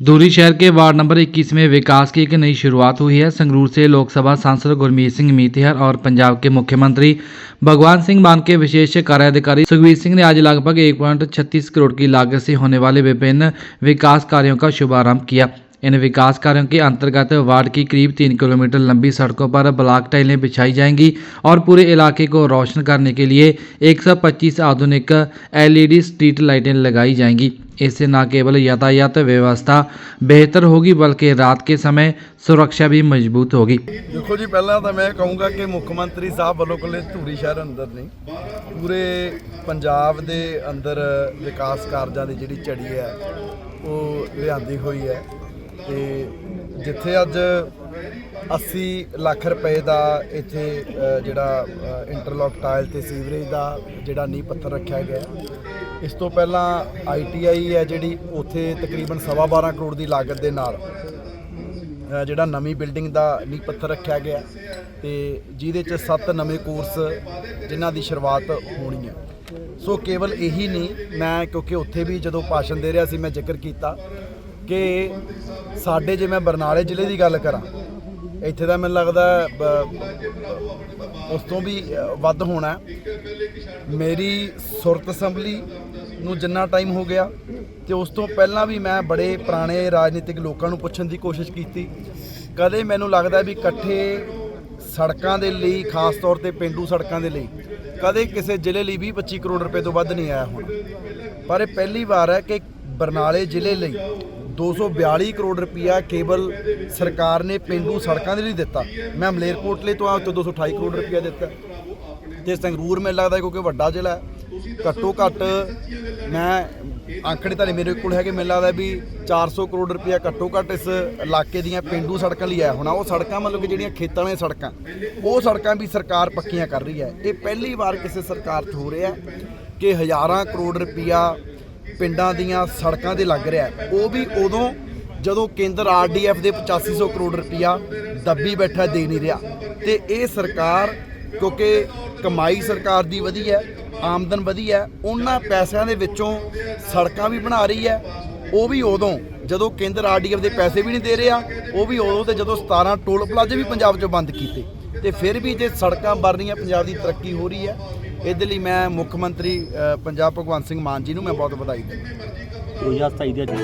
दूरी शहर के वार्ड नंबर 21 में विकास की एक नई शुरुआत हुई है। संगरूर से लोकसभा सांसद गुरमीत सिंह मीतिहर और पंजाब के मुख्यमंत्री भगवान सिंह मान के विशेष कार्याधिकारी सुखबीर सिंह ने आज लगभग एक पॉइंट छत्तीस करोड़ की लागत से होने वाले विभिन्न विकास कार्यों का शुभारंभ किया। इन विकास कार्यों के अंतर्गत वार्ड की करीब तीन किलोमीटर लंबी सड़कों पर ब्लॉक टाइलें बिछाई जाएंगी और पूरे इलाके को रोशन करने के लिए 125 आधुनिक एलईडी स्ट्रीट लाइटें लगाई जाएंगी इससे न केवल यातायात व्यवस्था बेहतर होगी बल्कि रात के समय सुरक्षा भी मजबूत होगी ਦੇਖੋ ਜੀ ਪਹਿਲਾਂ ਤਾਂ ਮੈਂ ਕਹੂੰਗਾ ਕਿ ਮੁੱਖ ਮੰਤਰੀ ਸਾਹਿਬ ਵੱਲੋਂ ਕੋਲੇ ਧੂਰੀ ਸ਼ਹਿਰ ਅੰਦਰ ਨਹੀਂ ਪੂਰੇ ਪੰਜਾਬ ਦੇ ਅੰਦਰ ਵਿਕਾਸ ਕਾਰਜਾਂ ਦੀ ਜਿਹੜੀ ਝੜੀ ਹੈ ਉਹ ਲਿਆਂਦੀ ਹੋਈ ਹੈ ਤੇ ਜਿੱਥੇ ਅੱਜ 80 ਲੱਖ ਰੁਪਏ ਦਾ ਇੱਥੇ ਜਿਹੜਾ ਇੰਟਰਲੌਕ ਟਾਇਲ ਤੇ ਸੀਵਰੇਜ ਦਾ ਜਿਹੜਾ ਨੀਂਹ ਪੱਥਰ ਰੱਖਿਆ ਗਿਆ। ਇਸ ਤੋਂ ਪਹਿਲਾਂ ਆਈਟੀਆਈ ਹੈ ਜਿਹੜੀ, ਉੱਥੇ ਤਕਰੀਬਨ ਸਵਾ 12 ਕਰੋੜ ਦੀ ਲਾਗਤ ਦੇ ਨਾਲ ਜਿਹੜਾ ਨਵੀਂ ਬਿਲਡਿੰਗ ਦਾ ਨੀਂਹ ਪੱਥਰ ਰੱਖਿਆ ਗਿਆ ਤੇ ਜਿਹਦੇ ਚ ਸੱਤ ਨਵੇਂ ਕੋਰਸ ਜਿਨ੍ਹਾਂ ਦੀ ਸ਼ੁਰੂਆਤ ਹੋਣੀ ਹੈ। ਸੋ ਕੇਵਲ ਇਹੀ ਨਹੀਂ, ਮੈਂ ਕਿਉਂਕਿ ਉੱਥੇ ਵੀ ਜਦੋਂ ਭਾਸ਼ਣ ਦੇ ਰਿਹਾ ਸੀ, ਮੈਂ ਜ਼ਿਕਰ ਕੀਤਾ। ਕਿ ਸਾਡੇ ਜੇ ਮੈਂ ਬਰਨਾਲੇ ਜ਼ਿਲ੍ਹੇ ਦੀ ਗੱਲ ਕਰਾਂ, ਇੱਥੇ ਦਾ ਮੈਨੂੰ ਲੱਗਦਾ ਉਸ ਤੋਂ ਵੀ ਵੱਧ ਹੋਣਾ ਮੇਰੀ ਸੁਰਤ ਅਸੈਂਬਲੀ ਨੂੰ ਜਿੰਨਾ ਟਾਈਮ ਹੋ ਗਿਆ ਤੇ ਉਸ ਤੋਂ ਪਹਿਲਾਂ ਵੀ ਮੈਂ ਬੜੇ ਪੁਰਾਣੇ ਰਾਜਨੀਤਿਕ ਲੋਕਾਂ ਨੂੰ ਪੁੱਛਣ ਦੀ ਕੋਸ਼ਿਸ਼ ਕੀਤੀ। ਕਦੇ ਮੈਨੂੰ ਲੱਗਦਾ ਵੀ ਇਕੱਠੇ ਸੜਕਾਂ ਦੇ ਲਈ, ਖਾਸ ਤੌਰ ਤੇ ਪਿੰਡੂ ਸੜਕਾਂ ਦੇ ਲਈ, ਕਦੇ ਕਿਸੇ ਜ਼ਿਲ੍ਹੇ ਲਈ 20 25 ਕਰੋੜ ਰੁਪਏ ਤੋਂ ਵੱਧ ਨਹੀਂ ਆਇਆ ਹੁਣ। ਪਰ ਇਹ ਪਹਿਲੀ ਵਾਰ ਹੈ ਕਿ ਬਰਨਾਲੇ ਜ਼ਿਲ੍ਹੇ ਲਈ 242 ਕਰੋੜ ਰੁਪਇਆ ਕੇਵਲ ਸਰਕਾਰ ਨੇ ਪਿੰਡੂ ਸੜਕਾਂ ਦੇ ਲਈ ਦਿੱਤਾ। ਮੈਂ ਮਲੇਰਕੋਟਲੇ ਤੋਂ ਆ ਉੱਤੇ 228 ਕਰੋੜ ਰੁਪਇਆ ਦਿੱਤਾ। ਤੇ ਸੰਗਰੂਰ ਮੈਨੂੰ ਲੱਗਦਾ ਕਿਉਂਕਿ ਵੱਡਾ ਜ਼ਿਲ੍ਹਾ ਹੈ। ਘੱਟੋ ਘੱਟ ਮੈਂ ਆંકੜੇ ਤਾਂ ਮੇਰੇ ਕੋਲ ਹੈਗੇ, ਮੈਨੂੰ ਲੱਗਦਾ ਵੀ 400 ਕਰੋੜ ਰੁਪਇਆ ਘੱਟੋ ਘੱਟ ਇਸ ਇਲਾਕੇ ਦੀਆਂ ਪਿੰਡੂ ਸੜਕਾਂ ਲਈ ਆਇਆ ਹੋਣਾ ਉਹ ਸੜਕਾਂ ਮਤਲਬ ਕਿ ਜਿਹੜੀਆਂ ਖੇਤਾਂ ਵਾਲੀਆਂ ਸੜਕਾਂ, ਉਹ ਸੜਕਾਂ ਵੀ ਸਰਕਾਰ ਪੱਕੀਆਂ ਕਰ ਰਹੀ ਹੈ। ਇਹ ਪਹਿਲੀ ਵਾਰ ਕਿਸੇ ਸਰਕਾਰ 'ਚ ਹੋ ਰਿਹਾ ਕਿ ਹਜ਼ਾਰਾਂ ਕਰੋੜ ਰੁਪਇਆ ਪਿੰਡਾਂ ਦੀਆਂ ਸੜਕਾਂ ਤੇ ਲੱਗ ਰਿਹਾ ਉਹ ਵੀ ਉਦੋਂ ਜਦੋਂ ਕੇਂਦਰ ਆਰਡੀਐਫ ਦੇ 8500 ਕਰੋੜ ਰੁਪਇਆ ਦੱਬੀ ਬੈਠਾ ਦੇ ਨਹੀਂ ਰਿਹਾ। ਤੇ ਇਹ ਸਰਕਾਰ, ਕਿਉਂਕਿ ਕਮਾਈ ਸਰਕਾਰ ਦੀ ਵਧੀ ਹੈ, ਆਮਦਨ ਵਧੀ ਹੈ, ਉਹਨਾਂ ਪੈਸਿਆਂ ਦੇ ਵਿੱਚੋਂ ਸੜਕਾਂ ਵੀ ਬਣਾ ਰਹੀ ਹੈ। ਉਹ ਵੀ ਉਦੋਂ ਜਦੋਂ ਕੇਂਦਰ ਆਰਡੀਐਫ ਦੇ ਪੈਸੇ ਵੀ ਨਹੀਂ ਦੇ ਰਿਹਾ, ਉਹ ਵੀ ਉਦੋਂ ਤੇ ਜਦੋਂ 17 ਟੋਲ ਪਲਾਜ਼ੇ ਵੀ ਪੰਜਾਬ 'ਚੋਂ ਬੰਦ ਕੀਤੇ। ਤੇ ਫਿਰ ਵੀ ਜੇ ਸੜਕਾਂ ਬਣ ਰਹੀਆਂ, ਪੰਜਾਬ ਦੀ ਤਰੱਕੀ ਹੋ ਰਹੀ ਹੈ ਇਹਦੇ ਲਈ ਮੈਂ ਮੁੱਖ ਮੰਤਰੀ ਪੰਜਾਬ ਭਗਵੰਤ ਸਿੰਘ ਮਾਨ ਜੀ ਨੂੰ ਮੈਂ ਬਹੁਤ ਵਧਾਈ ਦਿੰਦਾ। 2027 ਦੇ